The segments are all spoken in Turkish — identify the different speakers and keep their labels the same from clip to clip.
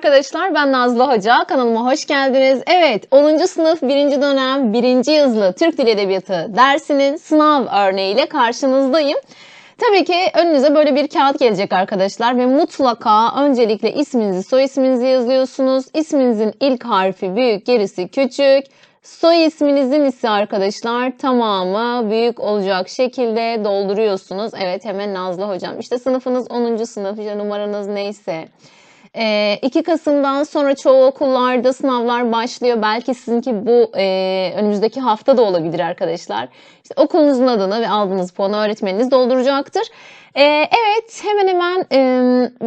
Speaker 1: arkadaşlar ben Nazlı Hoca. Kanalıma hoş geldiniz. Evet 10. sınıf 1. dönem 1. yazılı Türk Dil Edebiyatı dersinin sınav örneğiyle karşınızdayım. Tabii ki önünüze böyle bir kağıt gelecek arkadaşlar ve mutlaka öncelikle isminizi, soy isminizi yazıyorsunuz. İsminizin ilk harfi büyük, gerisi küçük. Soy isminizin ise arkadaşlar tamamı büyük olacak şekilde dolduruyorsunuz. Evet hemen Nazlı hocam. İşte sınıfınız 10. sınıf, işte numaranız neyse. E, 2 Kasım'dan sonra çoğu okullarda sınavlar başlıyor. Belki sizinki bu e, önümüzdeki hafta da olabilir arkadaşlar. İşte okulunuzun adını ve aldığınız puanı öğretmeniniz dolduracaktır. E, evet hemen hemen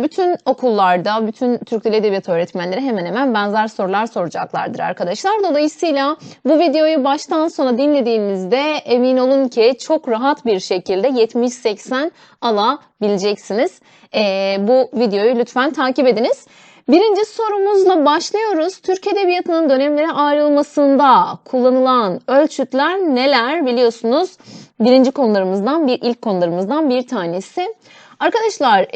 Speaker 1: bütün okullarda, bütün Türk Dili Edebiyatı öğretmenleri hemen hemen benzer sorular soracaklardır arkadaşlar. Dolayısıyla bu videoyu baştan sona dinlediğinizde emin olun ki çok rahat bir şekilde 70-80 alabileceksiniz. E, bu videoyu lütfen takip ediniz. Birinci sorumuzla başlıyoruz. Türk Edebiyatı'nın dönemlere ayrılmasında kullanılan ölçütler neler biliyorsunuz? Birinci konularımızdan bir ilk konularımızdan bir tanesi. Arkadaşlar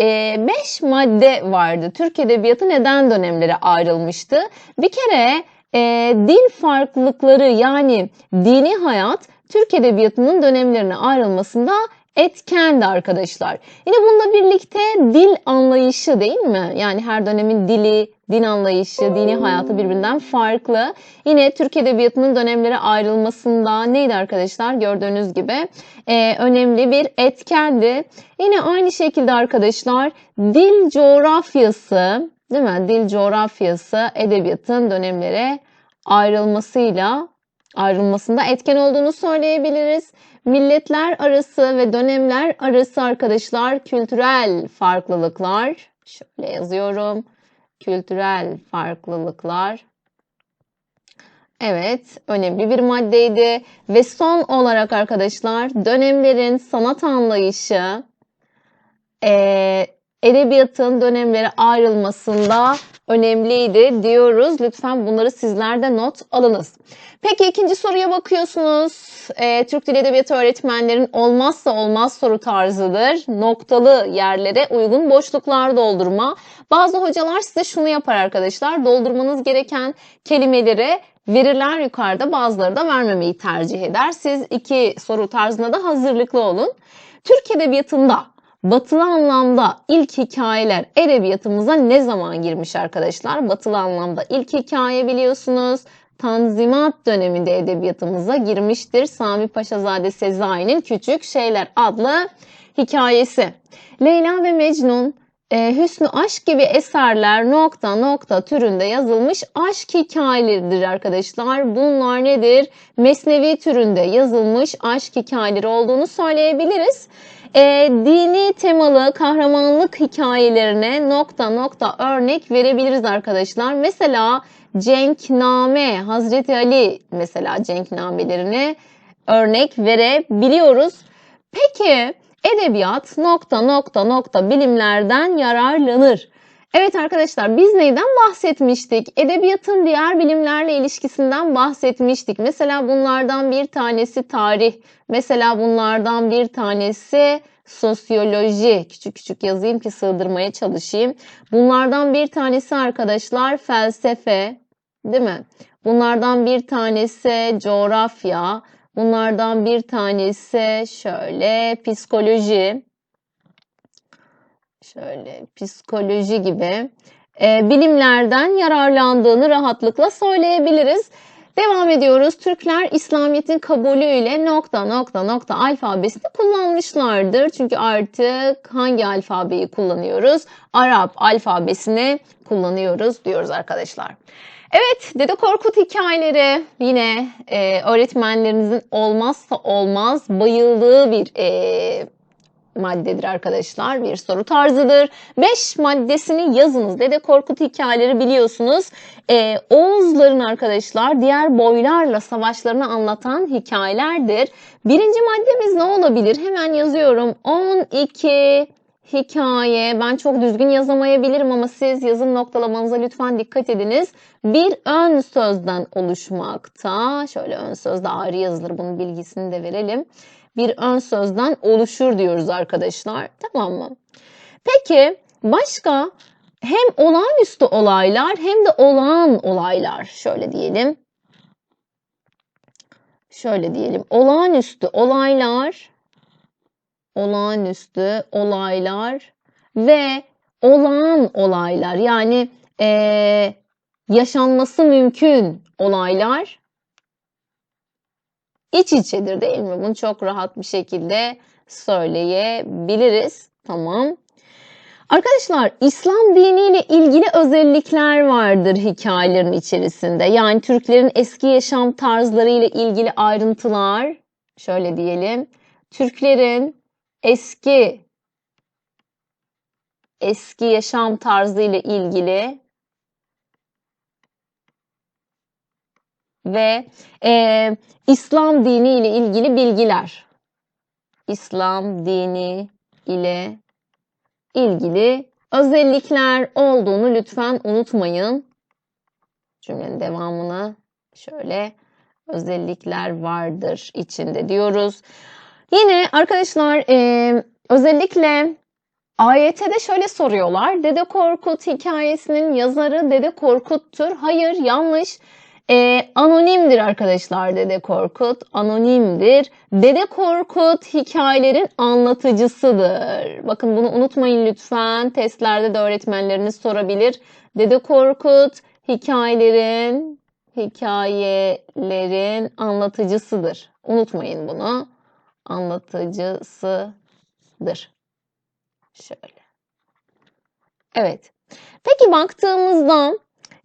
Speaker 1: 5 madde vardı. Türk Edebiyatı neden dönemlere ayrılmıştı? Bir kere e, dil farklılıkları yani dini hayat Türk Edebiyatı'nın dönemlerine ayrılmasında etkendi arkadaşlar. Yine bununla birlikte dil anlayışı değil mi? Yani her dönemin dili, din anlayışı, dini hayatı birbirinden farklı. Yine Türk Edebiyatı'nın dönemlere ayrılmasında neydi arkadaşlar? Gördüğünüz gibi e, önemli bir etkendi. Yine aynı şekilde arkadaşlar dil coğrafyası, değil mi? Dil coğrafyası edebiyatın dönemlere ayrılmasıyla ayrılmasında etken olduğunu söyleyebiliriz. Milletler arası ve dönemler arası arkadaşlar kültürel farklılıklar. Şöyle yazıyorum. Kültürel farklılıklar. Evet, önemli bir maddeydi. Ve son olarak arkadaşlar dönemlerin sanat anlayışı, e, edebiyatın dönemlere ayrılmasında önemliydi diyoruz. Lütfen bunları sizler de not alınız. Peki ikinci soruya bakıyorsunuz. E, Türk Dil Edebiyatı öğretmenlerin olmazsa olmaz soru tarzıdır. Noktalı yerlere uygun boşluklar doldurma. Bazı hocalar size şunu yapar arkadaşlar. Doldurmanız gereken kelimeleri verirler yukarıda bazıları da vermemeyi tercih eder. Siz iki soru tarzına da hazırlıklı olun. Türk Edebiyatı'nda batılı anlamda ilk hikayeler edebiyatımıza ne zaman girmiş arkadaşlar? Batılı anlamda ilk hikaye biliyorsunuz Tanzimat döneminde edebiyatımıza girmiştir. Sami Paşazade Sezai'nin Küçük Şeyler adlı hikayesi. Leyla ve Mecnun, e, Hüsnü Aşk gibi eserler nokta nokta türünde yazılmış aşk hikayeleridir arkadaşlar. Bunlar nedir? Mesnevi türünde yazılmış aşk hikayeleri olduğunu söyleyebiliriz. E, dini temalı kahramanlık hikayelerine nokta nokta örnek verebiliriz arkadaşlar. Mesela Cenkname, Hazreti Ali mesela Cenknamelerine örnek verebiliyoruz. Peki edebiyat nokta nokta nokta bilimlerden yararlanır. Evet arkadaşlar biz neyden bahsetmiştik? Edebiyatın diğer bilimlerle ilişkisinden bahsetmiştik. Mesela bunlardan bir tanesi tarih. Mesela bunlardan bir tanesi sosyoloji. Küçük küçük yazayım ki sığdırmaya çalışayım. Bunlardan bir tanesi arkadaşlar felsefe. Değil mi? Bunlardan bir tanesi coğrafya. Bunlardan bir tanesi şöyle psikoloji. Şöyle psikoloji gibi e, bilimlerden yararlandığını rahatlıkla söyleyebiliriz. Devam ediyoruz. Türkler İslamiyet'in kabulüyle nokta nokta nokta alfabesini kullanmışlardır. Çünkü artık hangi alfabeyi kullanıyoruz? Arap alfabesini kullanıyoruz diyoruz arkadaşlar. Evet, Dede Korkut hikayeleri yine e, öğretmenlerinizin olmazsa olmaz bayıldığı bir e, maddedir arkadaşlar. Bir soru tarzıdır. 5 maddesini yazınız. Dede Korkut hikayeleri biliyorsunuz. Ee, Oğuzların arkadaşlar diğer boylarla savaşlarını anlatan hikayelerdir. Birinci maddemiz ne olabilir? Hemen yazıyorum. 12 hikaye. Ben çok düzgün yazamayabilirim ama siz yazım noktalamanıza lütfen dikkat ediniz. Bir ön sözden oluşmakta. Şöyle ön sözde ayrı yazılır. Bunun bilgisini de verelim bir ön sözden oluşur diyoruz arkadaşlar. Tamam mı? Peki başka hem olağanüstü olaylar hem de olağan olaylar. Şöyle diyelim. Şöyle diyelim. Olağanüstü olaylar, olağanüstü olaylar ve olağan olaylar. Yani eee, yaşanması mümkün olaylar iç içedir değil mi? Bunu çok rahat bir şekilde söyleyebiliriz. Tamam. Arkadaşlar İslam diniyle ilgili özellikler vardır hikayelerin içerisinde. Yani Türklerin eski yaşam tarzları ile ilgili ayrıntılar, şöyle diyelim. Türklerin eski eski yaşam tarzı ile ilgili ve e, İslam dini ile ilgili bilgiler. İslam dini ile ilgili özellikler olduğunu lütfen unutmayın. Cümlenin devamını şöyle özellikler vardır içinde diyoruz. Yine arkadaşlar e, özellikle AYT'de şöyle soruyorlar. Dede Korkut hikayesinin yazarı Dede Korkut'tur. Hayır yanlış. E, anonimdir arkadaşlar Dede Korkut. Anonimdir. Dede Korkut hikayelerin anlatıcısıdır. Bakın bunu unutmayın lütfen. Testlerde de öğretmenleriniz sorabilir. Dede Korkut hikayelerin hikayelerin anlatıcısıdır. Unutmayın bunu. Anlatıcısıdır. Şöyle. Evet. Peki baktığımızda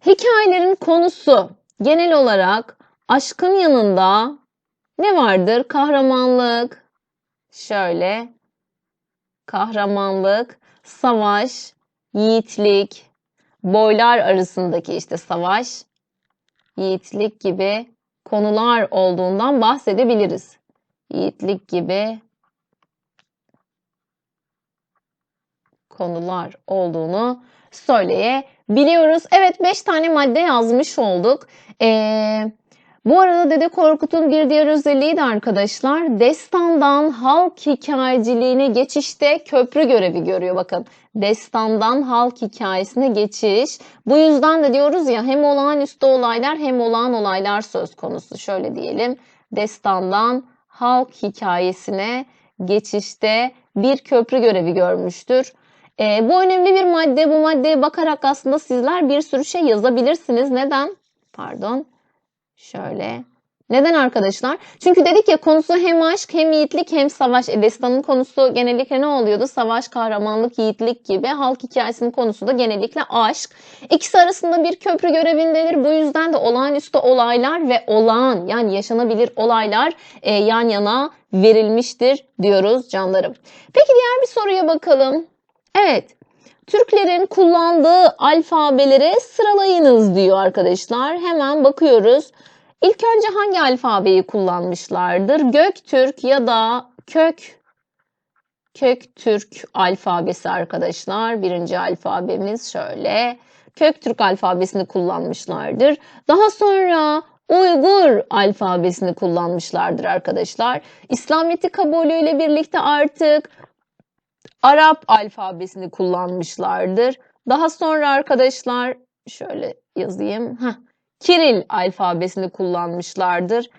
Speaker 1: hikayelerin konusu genel olarak aşkın yanında ne vardır? Kahramanlık, şöyle, kahramanlık, savaş, yiğitlik, boylar arasındaki işte savaş, yiğitlik gibi konular olduğundan bahsedebiliriz. Yiğitlik gibi konular olduğunu söyleyebiliyoruz. Evet 5 tane madde yazmış olduk. Ee, bu arada Dede Korkut'un bir diğer özelliği de arkadaşlar destandan halk hikayeciliğine geçişte köprü görevi görüyor. Bakın destandan halk hikayesine geçiş. Bu yüzden de diyoruz ya hem olağanüstü olaylar hem olağan olaylar söz konusu. Şöyle diyelim destandan halk hikayesine geçişte bir köprü görevi görmüştür. E, bu önemli bir madde. Bu maddeye bakarak aslında sizler bir sürü şey yazabilirsiniz. Neden? Pardon. Şöyle. Neden arkadaşlar? Çünkü dedik ya konusu hem aşk hem yiğitlik hem savaş. E, destanın konusu genellikle ne oluyordu? Savaş, kahramanlık, yiğitlik gibi. Halk hikayesinin konusu da genellikle aşk. İkisi arasında bir köprü görevindedir. Bu yüzden de olağanüstü olaylar ve olağan yani yaşanabilir olaylar e, yan yana verilmiştir diyoruz canlarım. Peki diğer bir soruya bakalım. Evet. Türklerin kullandığı alfabeleri sıralayınız diyor arkadaşlar. Hemen bakıyoruz. İlk önce hangi alfabeyi kullanmışlardır? Göktürk ya da kök Köktürk alfabesi arkadaşlar. Birinci alfabemiz şöyle. Köktürk alfabesini kullanmışlardır. Daha sonra Uygur alfabesini kullanmışlardır arkadaşlar. İslamiyet'i kabulüyle birlikte artık Arap alfabesini kullanmışlardır. Daha sonra arkadaşlar şöyle yazayım. Heh, Kiril alfabesini kullanmışlardır.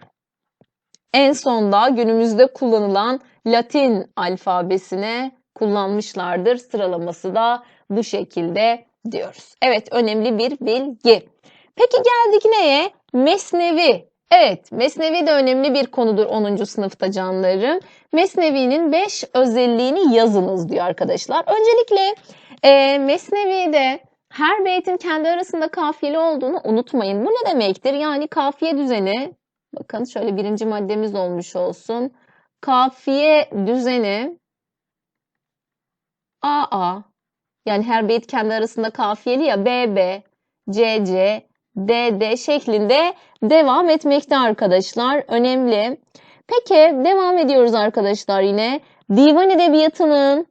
Speaker 1: En sonda günümüzde kullanılan Latin alfabesine kullanmışlardır. Sıralaması da bu şekilde diyoruz. Evet önemli bir bilgi. Peki geldik neye? Mesnevi. Evet, Mesnevi de önemli bir konudur 10. sınıfta canlarım. Mesnevi'nin 5 özelliğini yazınız diyor arkadaşlar. Öncelikle e, Mesnevi'de her beytin kendi arasında kafiyeli olduğunu unutmayın. Bu ne demektir? Yani kafiye düzeni, bakın şöyle birinci maddemiz olmuş olsun. Kafiye düzeni AA, yani her beyt kendi arasında kafiyeli ya BB, CC, DD şeklinde devam etmekte arkadaşlar. Önemli. Peki devam ediyoruz arkadaşlar yine. Divan edebiyatının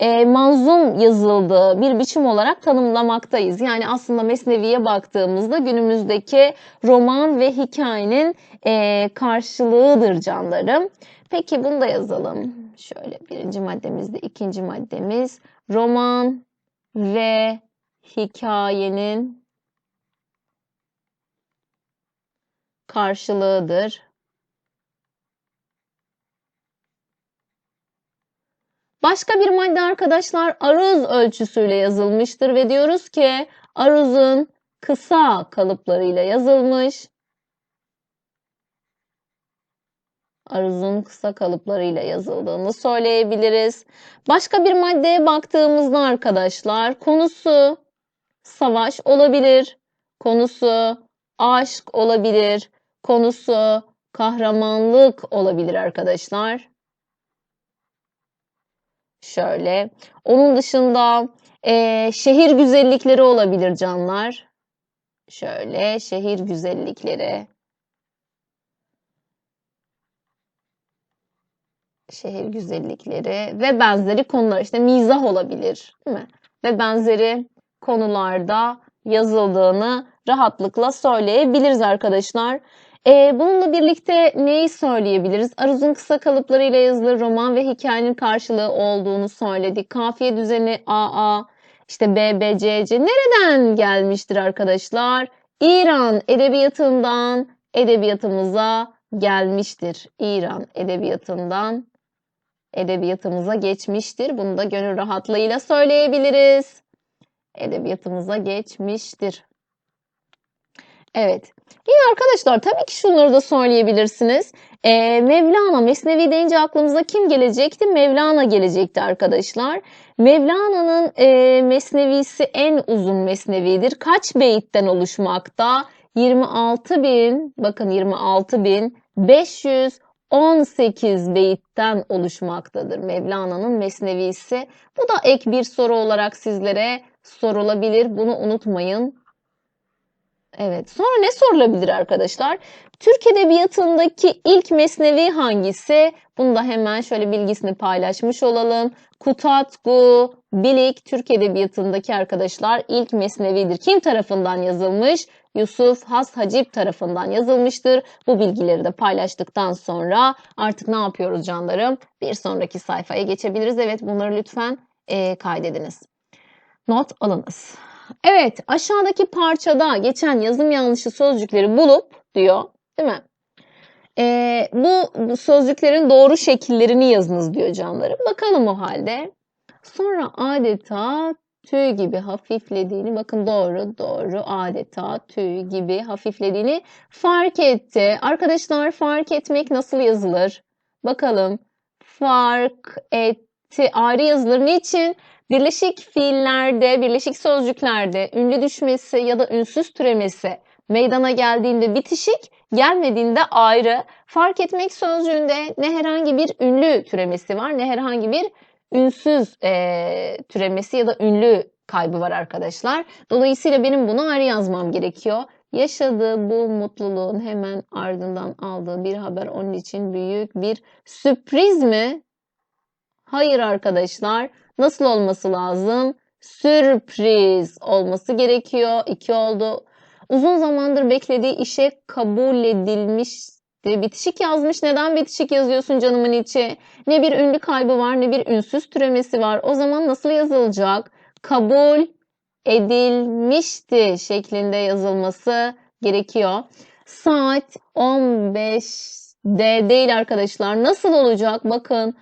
Speaker 1: e, manzum yazıldığı bir biçim olarak tanımlamaktayız. Yani aslında Mesnevi'ye baktığımızda günümüzdeki roman ve hikayenin e, karşılığıdır canlarım. Peki bunu da yazalım. Şöyle birinci maddemizde ikinci maddemiz roman ve hikayenin karşılığıdır. Başka bir madde arkadaşlar aruz ölçüsüyle yazılmıştır ve diyoruz ki aruzun kısa kalıplarıyla yazılmış. Aruzun kısa kalıplarıyla yazıldığını söyleyebiliriz. Başka bir maddeye baktığımızda arkadaşlar konusu savaş olabilir. Konusu aşk olabilir. Konusu kahramanlık olabilir arkadaşlar. Şöyle. Onun dışında e, şehir güzellikleri olabilir canlar. Şöyle şehir güzellikleri. Şehir güzellikleri ve benzeri konular işte mizah olabilir değil mi? Ve benzeri konularda yazıldığını rahatlıkla söyleyebiliriz arkadaşlar. Ee, bununla birlikte neyi söyleyebiliriz? Aruz'un kısa kalıplarıyla yazılır roman ve hikayenin karşılığı olduğunu söyledik. Kafiye düzeni AA, işte BBCC nereden gelmiştir arkadaşlar? İran edebiyatından edebiyatımıza gelmiştir. İran edebiyatından edebiyatımıza geçmiştir. Bunu da gönül rahatlığıyla söyleyebiliriz. Edebiyatımıza geçmiştir. Evet. Yine arkadaşlar tabii ki şunları da söyleyebilirsiniz. Ee, Mevlana, Mesnevi deyince aklımıza kim gelecekti? Mevlana gelecekti arkadaşlar. Mevlana'nın e, Mesnevisi en uzun Mesnevidir. Kaç beyitten oluşmakta? 26 bin, bakın 26 bin 518 beyitten oluşmaktadır Mevlana'nın Mesnevisi. Bu da ek bir soru olarak sizlere sorulabilir. Bunu unutmayın. Evet. Sonra ne sorulabilir arkadaşlar? Türk Edebiyatı'ndaki ilk mesnevi hangisi? Bunu da hemen şöyle bilgisini paylaşmış olalım. Kutatku, Bilik Türk Edebiyatı'ndaki arkadaşlar ilk mesnevidir. Kim tarafından yazılmış? Yusuf Has Hacip tarafından yazılmıştır. Bu bilgileri de paylaştıktan sonra artık ne yapıyoruz canlarım? Bir sonraki sayfaya geçebiliriz. Evet bunları lütfen e, kaydediniz. Not alınız. Evet aşağıdaki parçada geçen yazım yanlışı sözcükleri bulup diyor değil mi? Ee, bu, bu sözcüklerin doğru şekillerini yazınız diyor canlarım. Bakalım o halde. Sonra adeta tüy gibi hafiflediğini bakın doğru doğru adeta tüy gibi hafiflediğini fark etti. Arkadaşlar fark etmek nasıl yazılır? Bakalım. Fark etti. Ayrı yazılır. Niçin? Birleşik fiillerde, birleşik sözcüklerde ünlü düşmesi ya da ünsüz türemesi meydana geldiğinde bitişik, gelmediğinde ayrı. Fark etmek sözcüğünde ne herhangi bir ünlü türemesi var ne herhangi bir ünsüz e, türemesi ya da ünlü kaybı var arkadaşlar. Dolayısıyla benim bunu ayrı yazmam gerekiyor. Yaşadığı bu mutluluğun hemen ardından aldığı bir haber onun için büyük bir sürpriz mi? Hayır arkadaşlar. Nasıl olması lazım? Sürpriz olması gerekiyor. İki oldu. Uzun zamandır beklediği işe kabul edilmişti. Bitişik yazmış. Neden bitişik yazıyorsun canımın içi? Ne bir ünlü kaybı var ne bir ünsüz türemesi var. O zaman nasıl yazılacak? Kabul edilmişti şeklinde yazılması gerekiyor. Saat 15'de değil arkadaşlar. Nasıl olacak? Bakın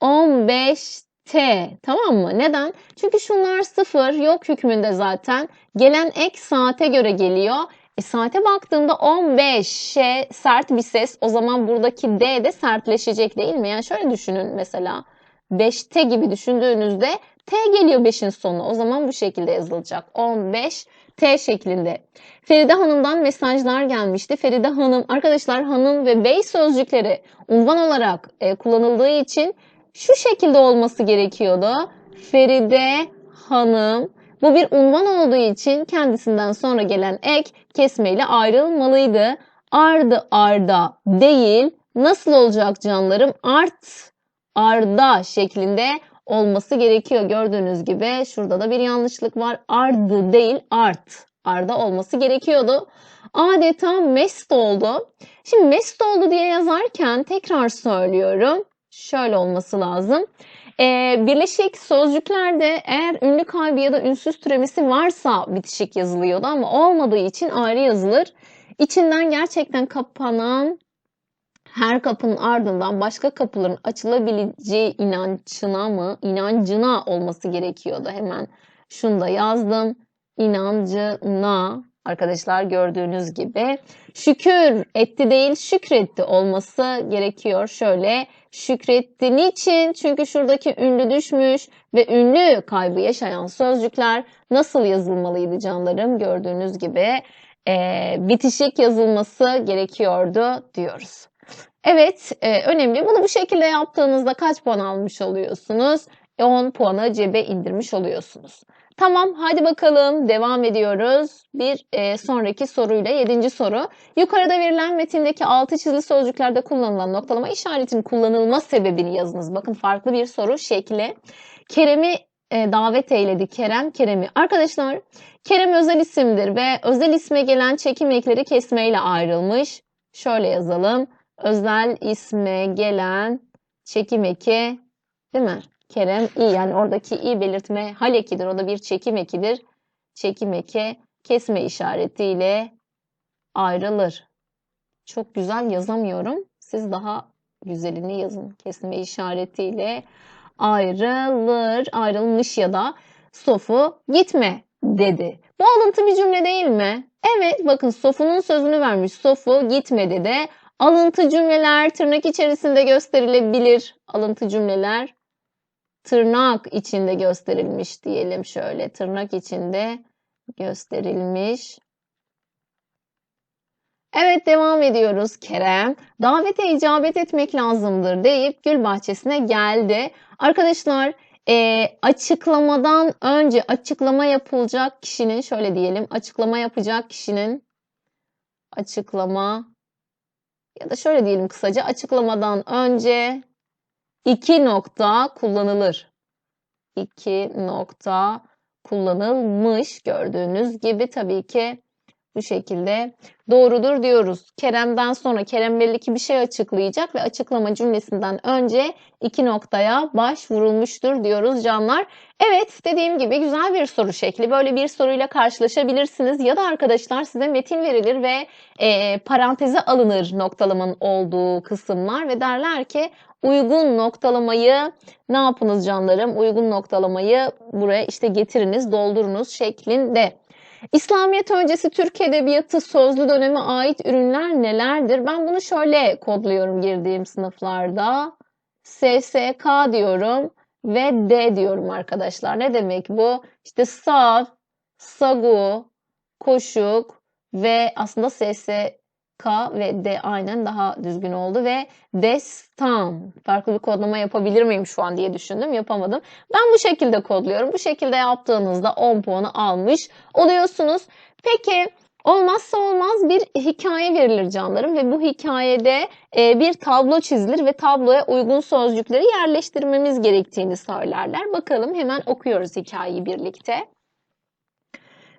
Speaker 1: 15 T tamam mı? Neden? Çünkü şunlar sıfır yok hükmünde zaten. Gelen ek saate göre geliyor. E, saate baktığımda 15'e sert bir ses o zaman buradaki D de sertleşecek değil mi? Yani şöyle düşünün mesela 5T gibi düşündüğünüzde T geliyor 5'in sonu. O zaman bu şekilde yazılacak. 15 T şeklinde. Feride Hanım'dan mesajlar gelmişti. Feride Hanım, arkadaşlar hanım ve bey sözcükleri unvan olarak e, kullanıldığı için şu şekilde olması gerekiyordu. Feride Hanım. Bu bir unvan olduğu için kendisinden sonra gelen ek kesmeyle ayrılmalıydı. Ardı arda değil. Nasıl olacak canlarım? Art arda şeklinde olması gerekiyor. Gördüğünüz gibi şurada da bir yanlışlık var. Ardı değil art. Arda olması gerekiyordu. Adeta mest oldu. Şimdi mest oldu diye yazarken tekrar söylüyorum Şöyle olması lazım. Ee, birleşik sözcüklerde eğer ünlü kaybı ya da ünsüz türemesi varsa bitişik yazılıyordu ama olmadığı için ayrı yazılır. İçinden gerçekten kapanan her kapının ardından başka kapıların açılabileceği inancına mı, inancına olması gerekiyordu. Hemen şunu da yazdım. İnancına arkadaşlar gördüğünüz gibi şükür etti değil şükretti olması gerekiyor. Şöyle şükretti niçin? Çünkü şuradaki ünlü düşmüş ve ünlü kaybı yaşayan sözcükler nasıl yazılmalıydı canlarım? Gördüğünüz gibi e, bitişik yazılması gerekiyordu diyoruz. Evet, e, önemli. Bunu bu şekilde yaptığınızda kaç puan almış oluyorsunuz? 10 puanı cebe indirmiş oluyorsunuz. Tamam, hadi bakalım devam ediyoruz. Bir e, sonraki soruyla, yedinci soru. Yukarıda verilen metindeki altı çizili sözcüklerde kullanılan noktalama işaretinin kullanılma sebebini yazınız. Bakın farklı bir soru şekli. Kerem'i e, davet eyledi. Kerem, Kerem'i. Arkadaşlar, Kerem özel isimdir ve özel isme gelen çekim ekleri kesmeyle ayrılmış. Şöyle yazalım özel isme gelen çekim eki değil mi? Kerem i yani oradaki i belirtme hal ekidir. O da bir çekim ekidir. Çekim eki kesme işaretiyle ayrılır. Çok güzel yazamıyorum. Siz daha güzelini yazın. Kesme işaretiyle ayrılır, ayrılmış ya da sofu gitme dedi. Bu alıntı bir cümle değil mi? Evet bakın sofunun sözünü vermiş. Sofu gitmedi de Alıntı cümleler tırnak içerisinde gösterilebilir. Alıntı cümleler tırnak içinde gösterilmiş diyelim şöyle. Tırnak içinde gösterilmiş. Evet devam ediyoruz Kerem. Davete icabet etmek lazımdır deyip gül bahçesine geldi. Arkadaşlar e, açıklamadan önce açıklama yapılacak kişinin şöyle diyelim açıklama yapacak kişinin açıklama ya da şöyle diyelim kısaca açıklamadan önce iki nokta kullanılır. İki nokta kullanılmış gördüğünüz gibi tabii ki bu şekilde doğrudur diyoruz. Kerem'den sonra Kerem belli ki bir şey açıklayacak ve açıklama cümlesinden önce iki noktaya başvurulmuştur diyoruz canlar. Evet dediğim gibi güzel bir soru şekli. Böyle bir soruyla karşılaşabilirsiniz ya da arkadaşlar size metin verilir ve e, paranteze alınır noktalamanın olduğu kısımlar ve derler ki uygun noktalamayı ne yapınız canlarım? Uygun noktalamayı buraya işte getiriniz, doldurunuz şeklinde. İslamiyet öncesi Türk Edebiyatı sözlü döneme ait ürünler nelerdir? Ben bunu şöyle kodluyorum girdiğim sınıflarda. SSK diyorum ve D diyorum arkadaşlar. Ne demek bu? İşte sav, sagu, koşuk ve aslında SSK K ve D aynen daha düzgün oldu ve destan. Farklı bir kodlama yapabilir miyim şu an diye düşündüm. Yapamadım. Ben bu şekilde kodluyorum. Bu şekilde yaptığınızda 10 puanı almış oluyorsunuz. Peki Olmazsa olmaz bir hikaye verilir canlarım ve bu hikayede e, bir tablo çizilir ve tabloya uygun sözcükleri yerleştirmemiz gerektiğini söylerler. Bakalım hemen okuyoruz hikayeyi birlikte.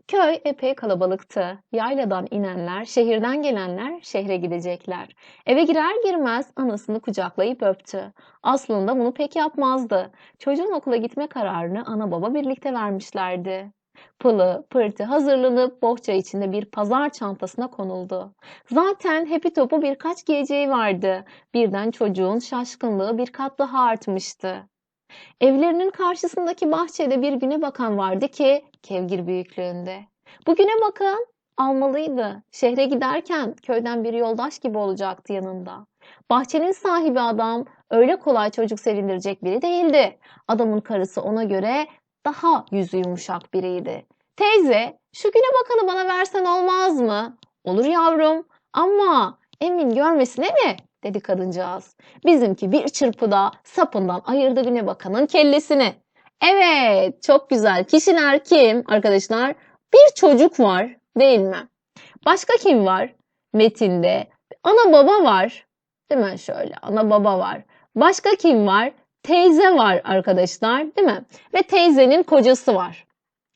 Speaker 1: Köy epey kalabalıktı. Yayladan inenler, şehirden gelenler şehre gidecekler. Eve girer girmez anasını kucaklayıp öptü. Aslında bunu pek yapmazdı. Çocuğun okula gitme kararını ana baba birlikte vermişlerdi. Pılı, pırtı hazırlanıp bohça içinde bir pazar çantasına konuldu. Zaten hepi topu birkaç giyeceği vardı. Birden çocuğun şaşkınlığı bir kat daha artmıştı. Evlerinin karşısındaki bahçede bir güne bakan vardı ki kevgir büyüklüğünde. Bu güne bakan almalıydı. Şehre giderken köyden bir yoldaş gibi olacaktı yanında. Bahçenin sahibi adam öyle kolay çocuk sevindirecek biri değildi. Adamın karısı ona göre daha yüzü yumuşak biriydi. Teyze şu güne bakanı bana versen olmaz mı? Olur yavrum ama emin görmesine mi? Dedi kadıncağız. Bizimki bir çırpıda sapından ayırdı güne bakanın kellesini. Evet çok güzel. Kişiler kim arkadaşlar? Bir çocuk var değil mi? Başka kim var? Metinde ana baba var. Değil mi? Şöyle ana baba var. Başka kim var? Teyze var arkadaşlar değil mi? Ve teyzenin kocası var.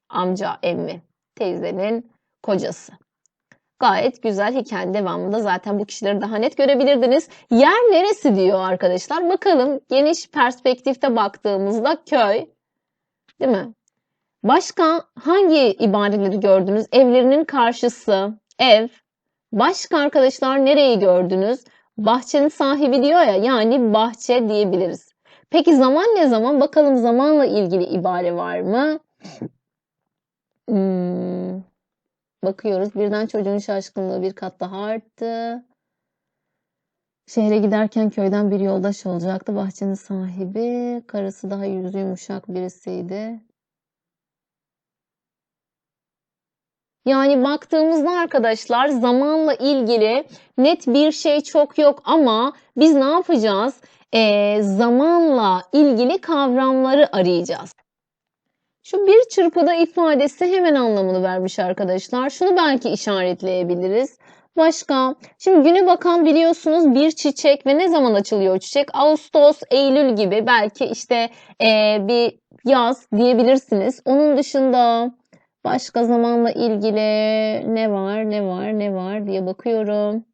Speaker 1: Amca, emmi. Teyzenin kocası. Gayet güzel hikayenin devamında zaten bu kişileri daha net görebilirdiniz. Yer neresi diyor arkadaşlar. Bakalım geniş perspektifte baktığımızda köy. Değil mi? Başka hangi ibareleri gördünüz? Evlerinin karşısı, ev. Başka arkadaşlar nereyi gördünüz? Bahçenin sahibi diyor ya yani bahçe diyebiliriz. Peki zaman ne zaman? Bakalım zamanla ilgili ibare var mı? Hmm, bakıyoruz. Birden çocuğun şaşkınlığı bir kat daha arttı. Şehre giderken köyden bir yoldaş olacaktı. Bahçenin sahibi, karısı daha yüzü yumuşak birisiydi. Yani baktığımızda arkadaşlar zamanla ilgili net bir şey çok yok ama biz ne yapacağız? Ee, zamanla ilgili kavramları arayacağız. Şu bir çırpıda ifadesi hemen anlamını vermiş arkadaşlar. Şunu belki işaretleyebiliriz. Başka, şimdi güne bakan biliyorsunuz bir çiçek ve ne zaman açılıyor çiçek? Ağustos, Eylül gibi belki işte e, bir yaz diyebilirsiniz. Onun dışında başka zamanla ilgili ne var, ne var, ne var diye bakıyorum.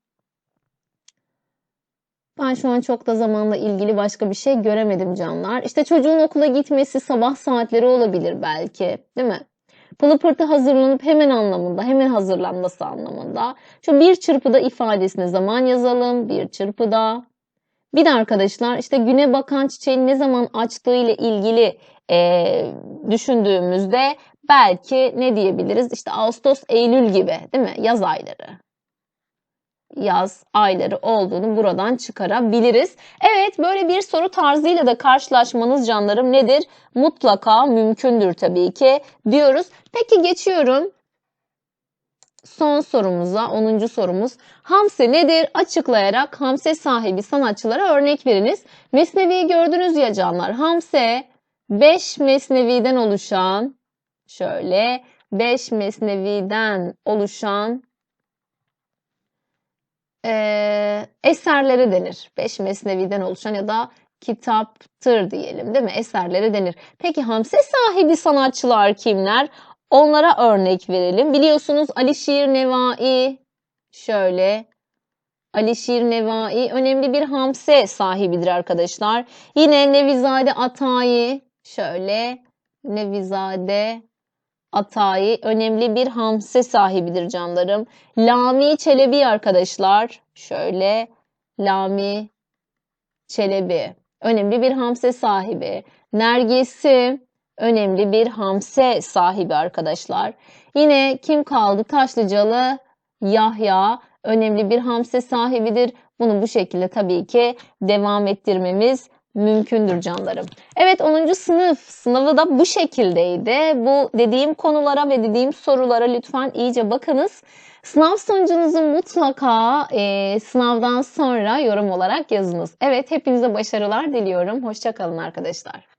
Speaker 1: Ben şu an çok da zamanla ilgili başka bir şey göremedim canlar. İşte çocuğun okula gitmesi sabah saatleri olabilir belki, değil mi? Pılı pırtı hazırlanıp hemen anlamında, hemen hazırlanması anlamında. Şu bir çırpıda ifadesini zaman yazalım. Bir çırpıda. Bir de arkadaşlar işte güne bakan çiçeğin ne zaman açtığı ile ilgili e, düşündüğümüzde belki ne diyebiliriz? İşte Ağustos, Eylül gibi değil mi? Yaz ayları yaz ayları olduğunu buradan çıkarabiliriz. Evet böyle bir soru tarzıyla da karşılaşmanız canlarım nedir? Mutlaka mümkündür tabii ki diyoruz. Peki geçiyorum son sorumuza 10. sorumuz. Hamse nedir? Açıklayarak hamse sahibi sanatçılara örnek veriniz. Mesnevi'yi gördünüz ya canlar. Hamse 5 mesneviden oluşan şöyle 5 mesneviden oluşan e, eserleri denir. Beş mesneviden oluşan ya da kitaptır diyelim değil mi? Eserleri denir. Peki hamse sahibi sanatçılar kimler? Onlara örnek verelim. Biliyorsunuz Alişir Nevai şöyle Alişir Nevai önemli bir hamse sahibidir arkadaşlar. Yine Nevizade Atayi şöyle Nevizade Atayi önemli bir hamse sahibidir canlarım. Lami Çelebi arkadaşlar. Şöyle Lami Çelebi önemli bir hamse sahibi. Nergisi önemli bir hamse sahibi arkadaşlar. Yine kim kaldı? Taşlıcalı Yahya önemli bir hamse sahibidir. Bunu bu şekilde tabii ki devam ettirmemiz mümkündür canlarım. Evet 10. sınıf sınavı da bu şekildeydi. Bu dediğim konulara ve dediğim sorulara lütfen iyice bakınız. Sınav sonucunuzu mutlaka e, sınavdan sonra yorum olarak yazınız. Evet hepinize başarılar diliyorum. Hoşçakalın arkadaşlar.